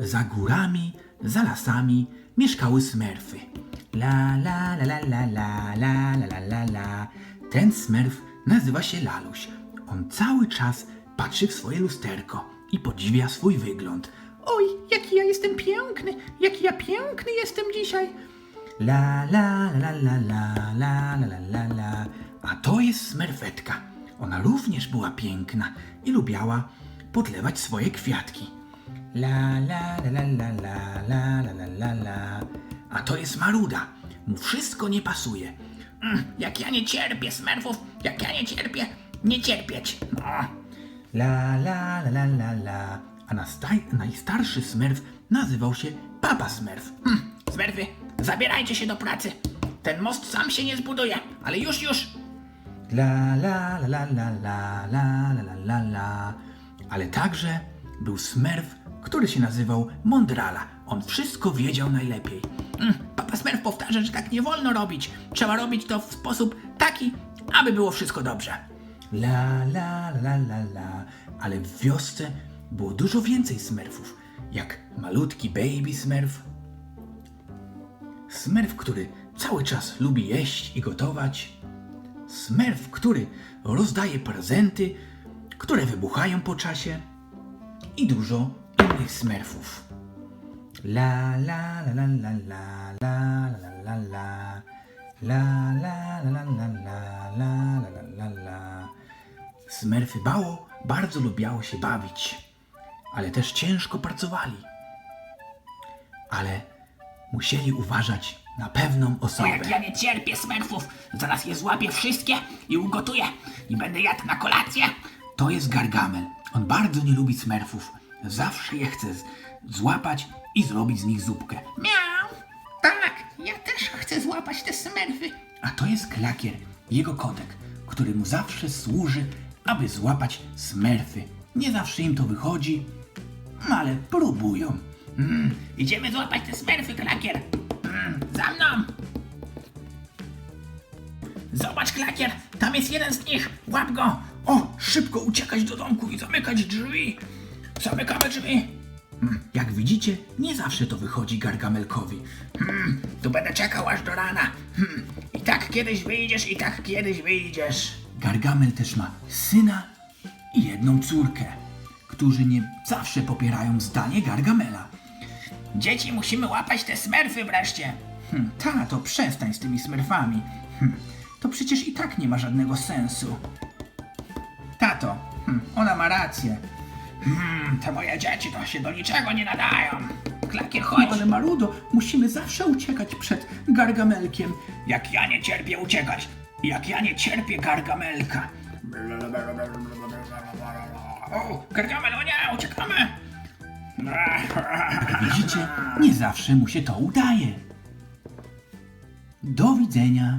Za górami, za lasami mieszkały smerfy. La la la la la la la la la la. Ten smerf nazywa się Laluś. On cały czas patrzy w swoje lusterko i podziwia swój wygląd. Oj, jaki ja jestem piękny, jaki ja piękny jestem dzisiaj. La la la la la la la la la la. A to jest smerfetka. Ona również była piękna i lubiała podlewać swoje kwiatki. La la la la la la la la la la. A to jest Maruda. Mu wszystko nie pasuje. Mm, jak ja nie cierpię smerfów, jak ja nie cierpię, nie cierpieć. No. La la la la la la. A nastaj, najstarszy smerf nazywał się Papa Smerf. Hm, smerfy, zabierajcie się do pracy. Ten most sam się nie zbuduje, ale już, już. La la la la la la la la la la. Ale także był smerf, który się nazywał Mondrala. On wszystko wiedział najlepiej. Mm, Papa Smerf powtarza, że tak nie wolno robić. Trzeba robić to w sposób taki, aby było wszystko dobrze. La la la la la. Ale w wiosce było dużo więcej smerfów, jak malutki baby smerf, smerf, który cały czas lubi jeść i gotować, Smerf, który rozdaje prezenty, które wybuchają po czasie i dużo innych smerfów. La la la la la la la la la la la la la la la la la la la la Smerfy bało bardzo lubiało się bawić, ale też ciężko pracowali. Ale musieli uważać na pewną osobę. jak ja nie cierpię smerfów! Zaraz je złapię wszystkie i ugotuję i będę jadł na kolację. To jest Gargamel. On bardzo nie lubi smerfów. Zawsze je chce z- złapać i zrobić z nich zupkę. Miau! Tak, ja też chcę złapać te smerfy. A to jest Klakier, jego kotek, który mu zawsze służy, aby złapać smerfy. Nie zawsze im to wychodzi, ale próbują. Mm, idziemy złapać te smerfy, klakier. Mm, za mną! Zobacz, klakier, tam jest jeden z nich. Łap go! O, szybko uciekać do domku i zamykać drzwi. Zamykamy drzwi. Hmm, Jak widzicie, nie zawsze to wychodzi Gargamelkowi. Hmm, tu będę czekał aż do rana. Hmm, I tak kiedyś wyjdziesz, i tak kiedyś wyjdziesz. Gargamel też ma syna i jedną córkę, którzy nie zawsze popierają zdanie Gargamela. Dzieci, musimy łapać te smerfy wreszcie. Hm, tato, przestań z tymi smerfami. Hm, to przecież i tak nie ma żadnego sensu. Tato, hm, ona ma rację. Hmm, te moje dzieci to się do niczego nie nadają. Klakier, No, chodź. ale Marudo, musimy zawsze uciekać przed Gargamelkiem. Jak ja nie cierpię uciekać. Jak ja nie cierpię Gargamelka. O, Gargamel, o nie, uciekamy. Widzicie, nie zawsze mu się to udaje. Do widzenia.